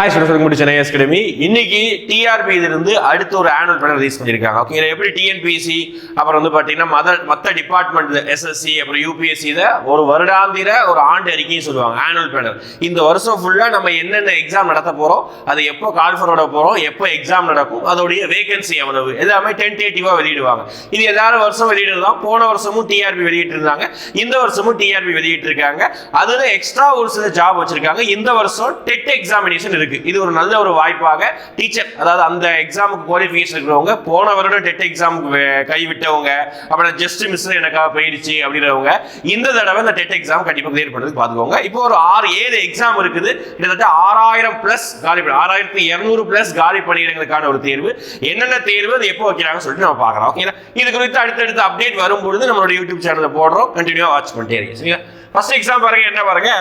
Hi students முடிச்ச நேயஸ் academy இன்னைக்கு TRB இருந்து அடுத்து ஒரு ஆனுவல் பிளான் ரிலீஸ் பண்ணியிருக்காங்க ஓகே எப்படி டிஎன்பிசி அப்புறம் வந்து பார்த்தீங்கன்னா மத மற்ற டிபார்ட்மெண்ட் எஸ்எஸ்சி அப்புறம் யூபிஎஸ்சி இதை ஒரு வருடாந்திர ஒரு ஆண்டு அறிக்கையும் சொல்லுவாங்க ஆனுவல் பிளானர் இந்த வருஷம் ஃபுல்லாக நம்ம என்னென்ன எக்ஸாம் நடத்த போகிறோம் அது எப்போ கால் பண்ண போகிறோம் எப்போ எக்ஸாம் நடக்கும் அதோடைய வேகன்சி எவ்வளவு எல்லாமே டென்டேட்டிவாக வெளியிடுவாங்க. இது எல்லாரும் வருஷம் வெளியிடுறதான் போன வருஷமும் டிஆர்பி வெளியிட்டிருந்தாங்க. இந்த வருஷமும் டிஆர்பி வெளியிட்டிருக்காங்க. அதில் எக்ஸ்ட்ரா ஒரு சில ஜாப் வச்சுருக்காங்க. இந்த வருஷம் டெட் எக்ஸாமினேஷன் இருக்கு. இது ஒரு நல்ல ஒரு வாய்ப்பாக டீச்சர் அதாவது அந்த எக்ஸாமுக்கு குவாலிஃபிகேஷன் இருக்கிறவங்க போன வருடம் டெட் எக்ஸாமுக்கு கைவிட்டவங்க அப்புறம் ஜஸ்ட் மிஸ் எனக்காக போயிடுச்சு அப்படின்றவங்க இந்த தடவை இந்த டெட் எக்ஸாம் கண்டிப்பாக கிளியர் பண்ணுறதுக்கு பார்த்துக்கோங்க. இப்போ ஒரு ஆறு ஏழு எக்ஸாம் இருக்குது. கிட்டத்தட்ட ஆறாயிரம் பிளஸ் காலி ஆறாயிரத்தி இரநூறு பிளஸ் காலி பணியிடங்களுக்கான ஒரு தேர்வு. என்னென்ன தேர்வு அது எப்போ வைக்கிறாங்கன்னு சொல்லிட்டு நம்ம பார்க்கலாம். ஓகேங்களா இது குறித்து அடுத்தடுத்த அப்டேட் வரும்பொழுது நம்மளோட யூடியூப் சேனலில் போடுறோம். கண்டினியூவாக வாட்ச் பண்ணிட்டே இருக்கீங்க சரிங்களா? ஃபர்ஸ்ட் எக்ஸாம் பாருங்க என்ன பாருங்க?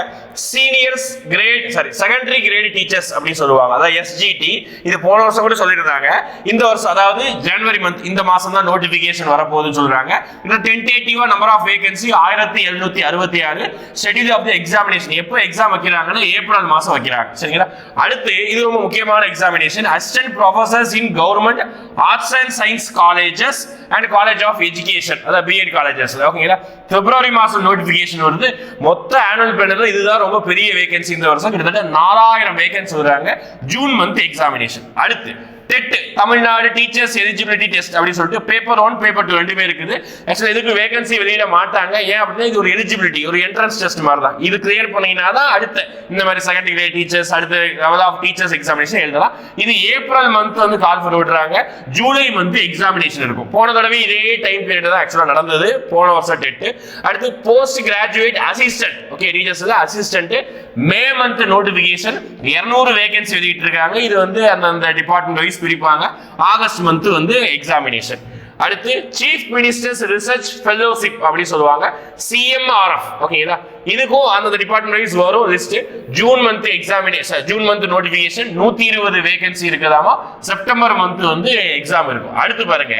Seniors grade sorry secondary grade teachers அப்படின்னு சொல்லுவாங்க. அதாவது எஸ்ஜிடி இது போன வருஷம் கூட சொல்லியிருந்தாங்க. இந்த வருஷம் அதாவது ஜனவரி மந்த் இந்த மாசம் தான் நோட்டிபிகேஷன் வரப்போகுதுன்னு சொல்றாங்க. இன்னும் டென்டேட்டிவா நம்பர் ஆஃப் வேகன்சி ஆயிரத்தி எழுநூத்தி அறுபத்தி ஆறு. ஷெடியூல் ஆஃப் தி எக்ஸாமினேஷன் எப்போ எக்ஸாம் வைக்கிறாங்கன்னு ஏப்ரல் மாசம் வைக்கிறாங்க. சரிங்களா? அடுத்து இது ரொம்ப முக்கியமான examination assistant professors in government arts and science colleges and college of education அதாவது பிஎட் காலேஜஸ் ஓகேங்களா? பிப்ரவரி மாசம் நோட்டிபிகேஷன் வருது. மொத்த ஆனுவல் பிளானர்ல இதுதான் ரொம்ப பெரிய வேகன்சி இந்த வருஷம். கிட்டத்தட்ட நாலாயிரம் வேகன்சி சொல்றாங்க. ஜூன் மந்த் எக்ஸாமினேஷன் அடுத்து TET. Tamil Nadu teachers eligibility test அப்படின்னு சொல்லிட்டு பேப்பர் ஒன் பேப்பர் டூ ரெண்டுமே இருக்குது. ஆக்சுவலாக இதுக்கு வேகன்சி வெளியிட மாட்டாங்க. ஏன் அப்படின்னா இது ஒரு எலிஜிபிலிட்டி ஒரு என்ட்ரன்ஸ் டெஸ்ட் மாதிரி தான் இது கிளியர் பண்ணீங்கன்னா தான் அடுத்த இந்த மாதிரி செகண்ட் கிரேட் டீச்சர்ஸ் அடுத்த லெவல் ஆஃப் டீச்சர்ஸ் எக்ஸாமினேஷன் எழுதலாம். இது ஏப்ரல் மந்த் வந்து கால் பண்ணி விடுறாங்க. ஜூலை மந்த் எக்ஸாமினேஷன் இருக்கும். போன தடவை இதே டைம் பீரியட் தான் ஆக்சுவலாக நடந்தது. போன வருஷம் டெட். அடுத்து post graduate assistant okay teachers assistant May month notification இருநூறு வேகன்சி வெளியிட்டு இருக்காங்க இது வந்து அந்தந்த டிபார்ட்மெண்ட் வைஸ் பிரிப்பாங்க. ஆகஸ்ட் மந்த் வந்து எக்ஸாமினேஷன் அடுத்து சீஃப் மினிஸ்டர்ஸ் ரிசர்ச் ஃபெலோஷிப் அப்படின்னு சொல்லுவாங்க. சிஎம்ஆர்எஃப் ஓகேங்களா இதுக்கும் அந்த டிபார்ட்மெண்ட் வைஸ் வரும் list June month examination June month notification நூத்தி இருபது வேகன்சி இருக்குதாமா? செப்டம்பர் மந்த் வந்து எக்ஸாம் இருக்கும். அடுத்து பாருங்க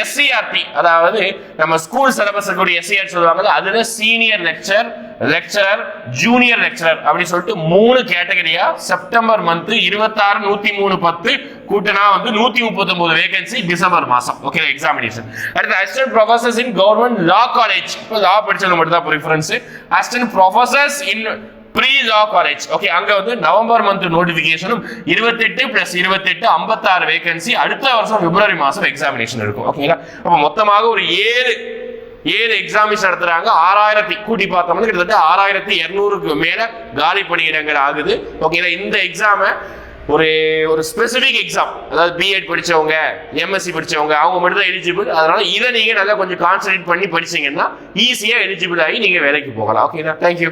எஸ்சிஆர்டி அதாவது நம்ம ஸ்கூல் சிலபஸ் இருக்கக்கூடிய எஸ்சிஆர் சொல்லுவாங்க அதுல senior lecture lecturer junior lecturer அப்படின்னு சொல்லிட்டு மூணு கேட்டகரியா செப்டம்பர் மந்த் இருபத்தாறு நூத்தி மூணு பத்து கூட்டினா வந்து நூத்தி முப்பத்தி ஒன்பது வேகன்சி டிசம்பர் மாசம். ஓகே எக்ஸாமினேஷன் அடுத்து assistant professors in government law college இப்போ லா படிச்சவங்க மட்டும் தான் preference assistant professors in pre law college okay அங்க வந்து நவம்பர் மந்த் நோட்டிபிகேஷனும் இருபத்தெட்டு பிளஸ் இருபத்தெட்டு ஐம்பத்தாறு வேகன்சி அடுத்த வருஷம் பிப்ரவரி மாசம் எக்ஸாமினேஷன் இருக்கும். ஓகேங்களா அப்போ மொத்தமாக ஒரு ஏழு ஏழு எக்ஸாமினேஷன் நடத்துறாங்க. ஆறாயிரத்தி கூட்டி பார்த்தோம்னா கிட்டத்தட்ட ஆறாயிரத்தி இரநூறுக்கு மேல காலி பணியிடங்கள் ஆகுது. ஓகேங்களா இந்த எக்ஸாமை ஒரு ஒரு ஸ்பெசிஃபிக் எக்ஸாம் அதாவது பிஎட் படிச்சவங்க எம்எஸ்சி படிச்சவங்க அவங்க மட்டும் தான் எலிஜிபிள் அதனால இதை நீங்கள் நல்லா கொஞ்சம் கான்சன்ட்ரேட் பண்ணி படிச்சீங்கன்னா ஈஸியாக எலிஜிபிள் ஆகி நீங்கள் வேலைக்கு போகலாம். ஓகேங்களா தேங்க்யூ